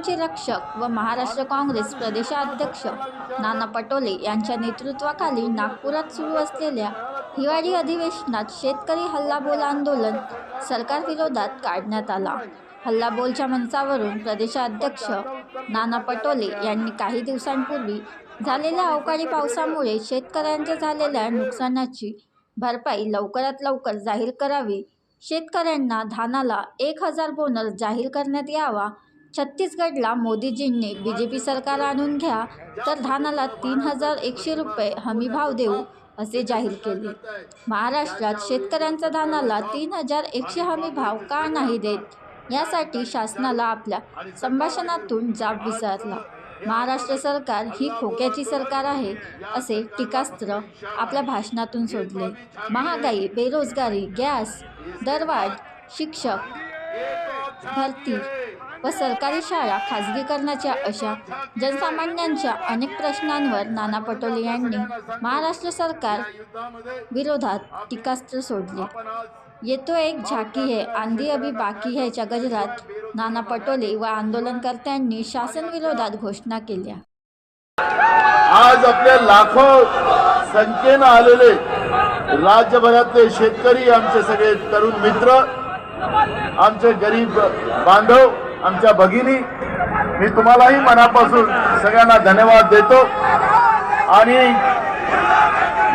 शेतकऱ्यांचे रक्षक व महाराष्ट्र काँग्रेस प्रदेशाध्यक्ष नाना पटोले यांच्या नेतृत्वाखाली नागपुरात सुरू असलेल्या हिवाळी अधिवेशनात शेतकरी हल्लाबोल आंदोलन सरकारविरोधात काढण्यात आला. हल्लाबोलच्या मंचावरून प्रदेशाध्यक्ष नाना पटोले यांनी काही दिवसांपूर्वी झालेल्या अवकाळी पावसामुळे शेतकऱ्यांच्या झालेल्या नुकसानाची भरपाई लवकरात लवकर जाहीर करावी. शेतकऱ्यांना धानाला एक हजार बोनस जाहीर करण्यात यावा छत्तीसगडला मोदीजींनी बी जे पी सरकार आणून घ्या तर धानाला तीन हजार एकशे रुपये हमी भाव देऊ असे जाहीर केले. महाराष्ट्रात शेतकऱ्यांचा धानाला तीन हजार एकशे हमी भाव का नाही देत? यासाठी शासनाला आपल्या संभाषणातून जाब विचारला. महाराष्ट्र सरकार ही खोक्याची सरकार आहे असे टीकास्त्र आपल्या भाषणातून सोडले. महागाई बेरोजगारी गॅस दरवाढ शिक्षक भरती व सरकारी शाळा खाजगीकरणाच्या अशा जनसामान्यांच्या अनेक प्रश्नांवर नाना पटोले यांनी महाराष्ट्र सरकार विरोधात टीकास्त्र सोडले. येतो एक झाकी है आंधी अभी बाकी ह्याच्या गजरात नाना पटोले व आंदोलनकर्त्यांनी शासन विरोधात घोषणा केल्या. आज आपल्या लाखो संख्येनं आलेले राज्यभरातले शेतकरी आमचे सगळे तरुण मित्र आमचे गरीब बांधव आमच्या भगिनी मी तुम्हालाही मनापासून सगळ्यांना धन्यवाद देतो. आणि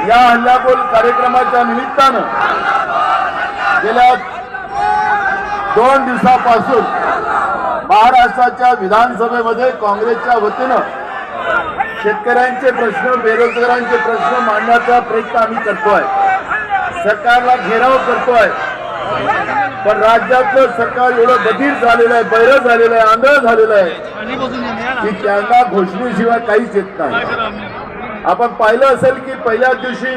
या हल्लाबोल कार्यक्रमाच्या निमित्तानं गेल्या दोन दिवसापासून महाराष्ट्राच्या विधानसभेमध्ये काँग्रेसच्या वतीनं शेतकऱ्यांचे प्रश्न बेरोजगारांचे प्रश्न मांडण्याचा प्रयत्न आम्ही करतोय. सरकारला घेराव करतोय. पण राज्यातलं सरकार एवढं बधीर झालेलं आहे बैर झालेलं आहे आंधळ झालेलं आहे. की त्यांना घोषणेशिवाय काहीच येत नाही. आपण पाहिलं असेल की पहिल्या दिवशी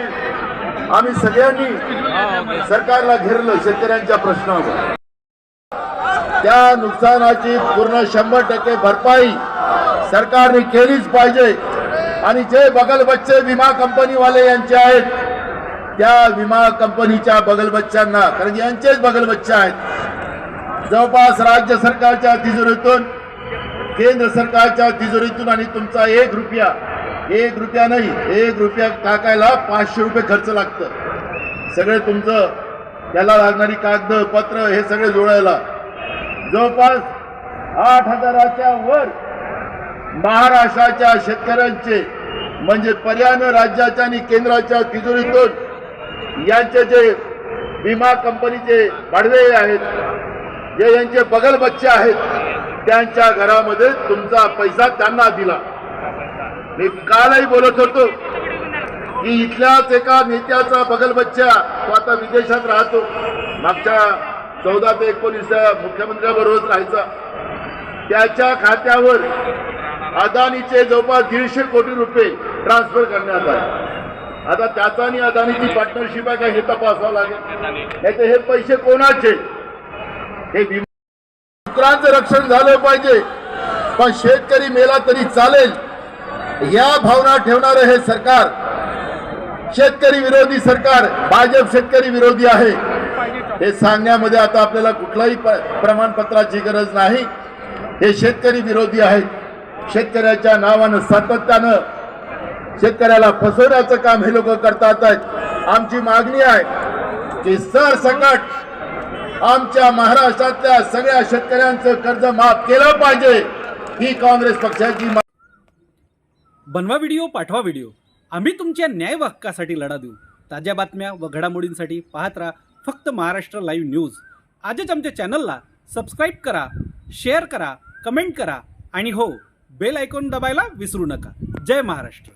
आम्ही सगळ्यांनी सरकारला घेरलं शेतकऱ्यांच्या प्रश्नावर. त्या नुकसानाची पूर्ण शंभर टक्के भरपाई सरकारने केलीच पाहिजे. आणि जे बगल बच्चे विमा कंपनीवाले यांचे आहेत त्या विमा कंपनीच्या बगलबच्च्यांना कारण यांचेच बगल बच्चे आहेत. जवळपास राज्य सरकारच्या तिजोरीतून केंद्र सरकारच्या तिजोरीतून आणि तुमचा एक रुपया एक रुपया नाही एक रुपया टाकायला पाचशे रुपये खर्च लागतं. सगळे तुमचं त्याला लागणारी कागद पत्र हे सगळे जोडायला जवळपास आठ हजाराच्या वर महाराष्ट्राच्या शेतकऱ्यांचे म्हणजे पर्यान राज्याच्या आणि केंद्राच्या तिजोरीतून यांचे जे विमा कंपनीचे भाडवे आहेत जे यांचे बगल बच्चे आहेत त्यांच्या घरामध्ये तुमचा पैसा त्यांना दिला. मी कालही बोलत होतो की इथल्याच एका नेत्याचा बगल बच्चा तो आता विदेशात राहतो. मागच्या चौदा ते एकोणीस मुख्यमंत्र्याबरोबर राहायचा. त्याच्या खात्यावर अदानीचे जवळपास दीडशे कोटी रुपये ट्रान्सफर करण्यात आले. आता त्याचा आणि अदानीची पार्टनरशिप आहे का हे तपासावं लागेल. नाही हे पैसे कोणाचे? हे विमा डुकरांचं रक्षण झालं पाहिजे पण शेतकरी मेला तरी चालेल. या भावना ठेवणारं हे सरकार शेतकरी विरोधी सरकार भाजप शेतकरी विरोधी आहे. हे सांगण्यामध्ये आता आपल्याला कुठलाही प- प्रमाणपत्राची गरज नाही. हे शेतकरी विरोधी आहेत. शेतकऱ्याच्या नावानं सातत्यानं शेतकऱ्याला फसवण्याचं काम हे लोक करतात. आहेत आमची मागणी आहे की सरसकट आमच्या महाराष्ट्रातल्या सगळ्या शेतकऱ्यांचं कर्ज माफ केलं पाहिजे. ही काँग्रेस पक्षाची बनवा व्हिडिओ पाठवा व्हिडिओ. आम्ही तुमच्या न्याय हक्कासाठी लढा देऊ. ताज्या बातम्या व घडामोडींसाठी पाहत राहा फक्त महाराष्ट्र लाईव्ह न्यूज. आजच आमच्या चॅनलला सबस्क्राईब करा शेअर करा कमेंट करा आणि हो बेल आयकॉन दबायला विसरू नका. जय महाराष्ट्र.